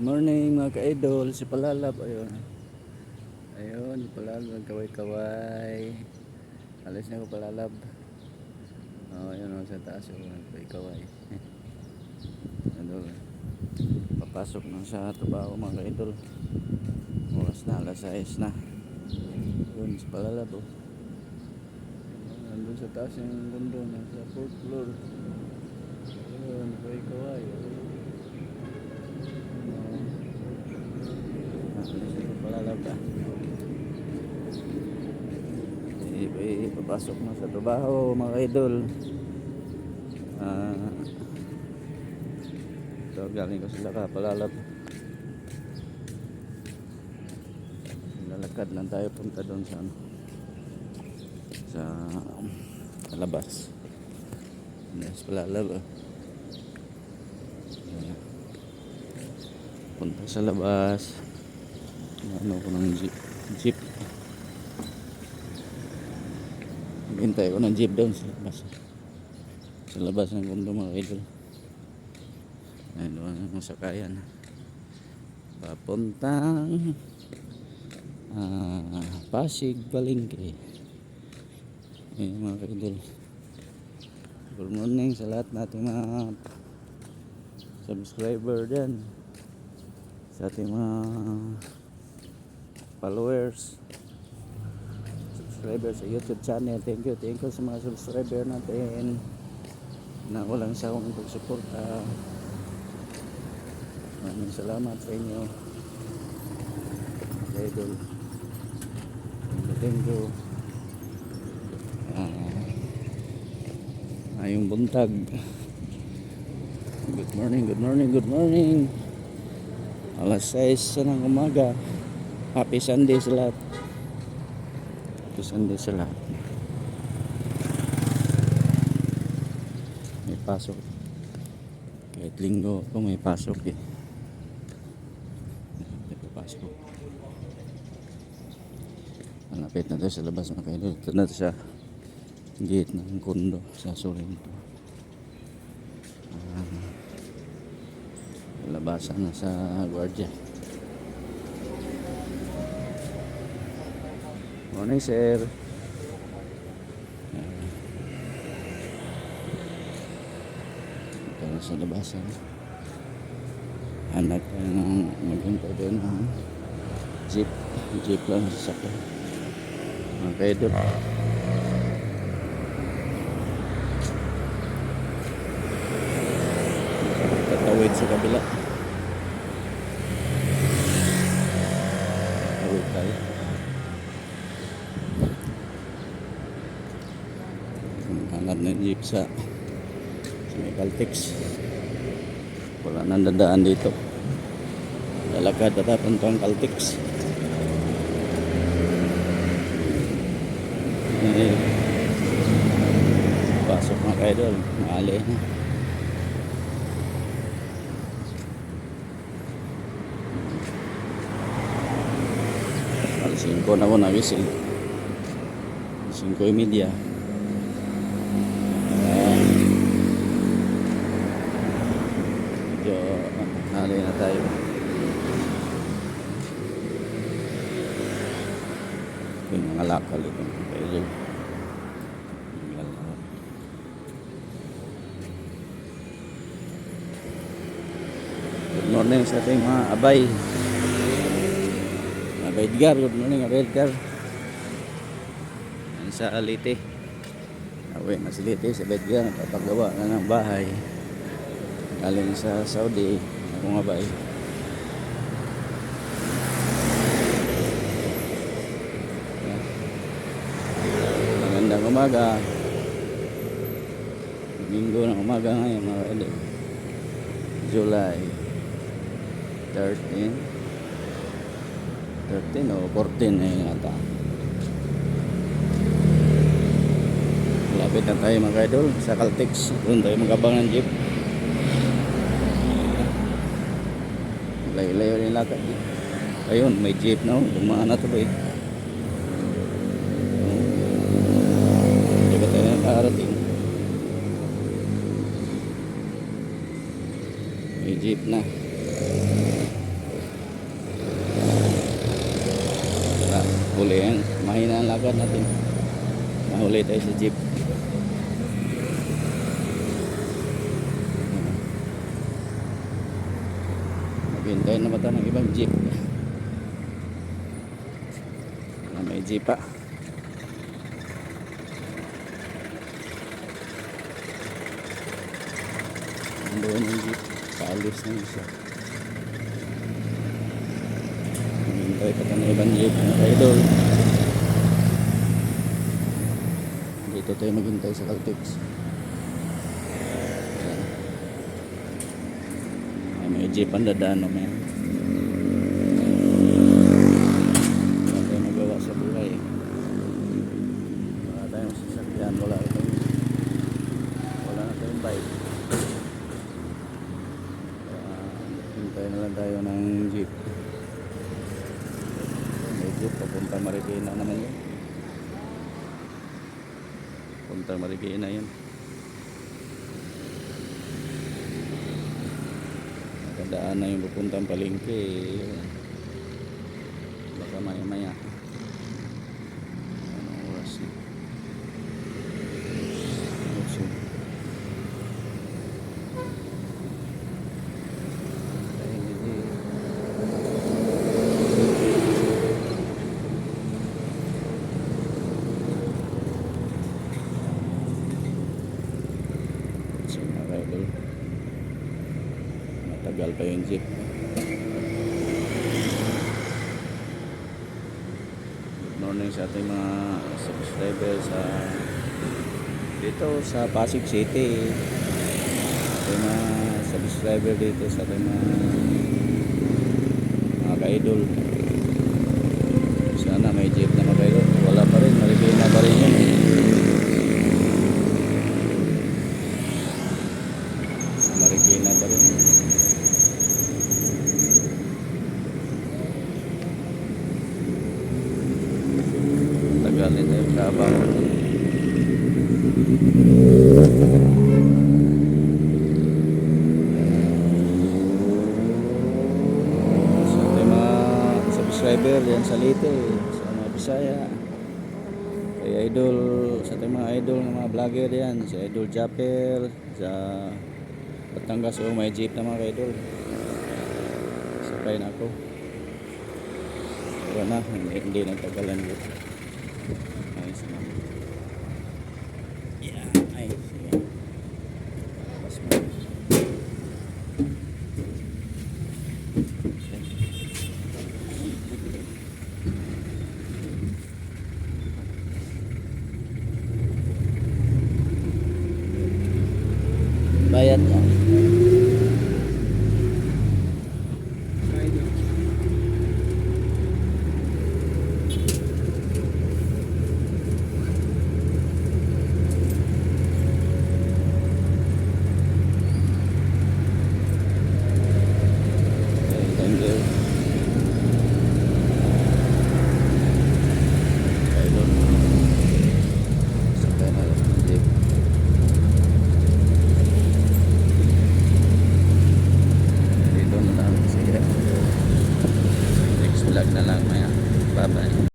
Morning mga ka-idol, si Palalab, ayun. Ayun, Palalab, kaway-kaway. Alis na ko Palalab. Oh, ayun oh, sa taas yung kaway-kaway. Ano, papasok na sa trabaho mga ka-idol. Oras na, alas 6 na. Yun, si Palalab, oh. Nandun sa taas yung mundo, nasa fourth floor. Ayun, kaway-kaway. oh. Palalabda. Ipapasok na sa trabaho mga idol. Ah, ito galing ko sila ka palalab. Lalakad lang tayo punta doon sa ano sa labas. Yes, palalab. ah. Punta sa labas ano ko ng jeep? Jeep. Hintay ko ng jeep doon sa labas. Sa labas ng kundo mga idol. Ayun doon ang sakayan papuntang ah, Pasig Balingke ayun mga idol. Good morning sa lahat nating mga subscriber dyan. Sa ating mga followers subscribers sa YouTube channel. Thank you thank you sa mga subscriber natin na walang sawang pagsuporta. Maraming salamat sa inyo. Idol. Thank you. Ah, ayong buntag. Good morning good morning good morning. Alas 6 na ng umaga Happy Sunday sa lahat. Happy Sunday sa lahat. May pasok. Kahit linggo ito may pasok eh. Pasok. Malapit na tayo sa labas mga kaidol. Ito na sa gate ng kondo sa Sorrento. Ah, labasan na sa gwardiya. Morning, sir. Ito sa labasan. Hanap tayo ng maghintay doon ng jeep. Jeep lang sa sakyan. Mga kaidol. Tatawid sa kabila. Tawid tayo. hanap ng jeep sa sa may Caltex wala nang dadaan dito. Lalakad at papunta ang Caltex eh, pasok mga kaidol maali na. 5 na ko na whistle 5 y media medyo halay na tayo? Yung mga lakal ito. Medyo good morning sa ating mga abay. Abay Edgar good morning abay Edgar. Yan sa Alite Awe na si Lite sa Edgar napapagawa na ng bahay. Galing sa Saudi ako nga ba eh. Magandang umaga. Linggo ng umaga ngayon mga kali July 13 13 o 14 eh ata. Malapit na tayo mga idol sa Caltex. Doon tayo magabang ng jeep layo-layo rin lakad. Eh. Ayun, may jeep na oh, dumaan na tuloy. Hindi ba tayo nakarating? May jeep na. Huli yan, mahina ang lakad natin. Mahuli tayo sa jeep. Maghintay na mata ng ibang jeep. Na may jeep pa. Nandoon yung jeep. Paalis na isa. Maghintay pa tayo ng ibang jeep. Mga idol. Dito tayo maghintay sa Caltex. Jeep ang dadaan naman. Wala tayong magawa sa buhay. Wala tayong sasakyan. Wala wala na tayong bike. Hintay lang tayo ng jeep. Jeep papunta Marikina naman yun. Punta Marikina yun. Nakadaan na yung pupuntang palengke. eh. Baka maya maya. Anong oras na? So, mga idol. Matagal pa yung jeep. Good morning sa ating mga subscriber sa dito sa Pasig City. Ating mga subscriber dito sa ating mga mga ka-idol. Sana may jeep na mga idol. Wala pa rin. Marikina pa rin yun. Marikina pa rin. Tagal nito yung kabang. Sa ating mga subscriber yan sa Leyte, sa mga Bisaya. Kay idol, sa ating mga idol ng mga vlogger yan, si Idol Japper, sa Batangas o may jeep na mga idol. Sakay na ako. Pero na, hindi, hindi nagtagalan dito. Ayos na. Yeah, ay, sige. Mas mo. Bayad na.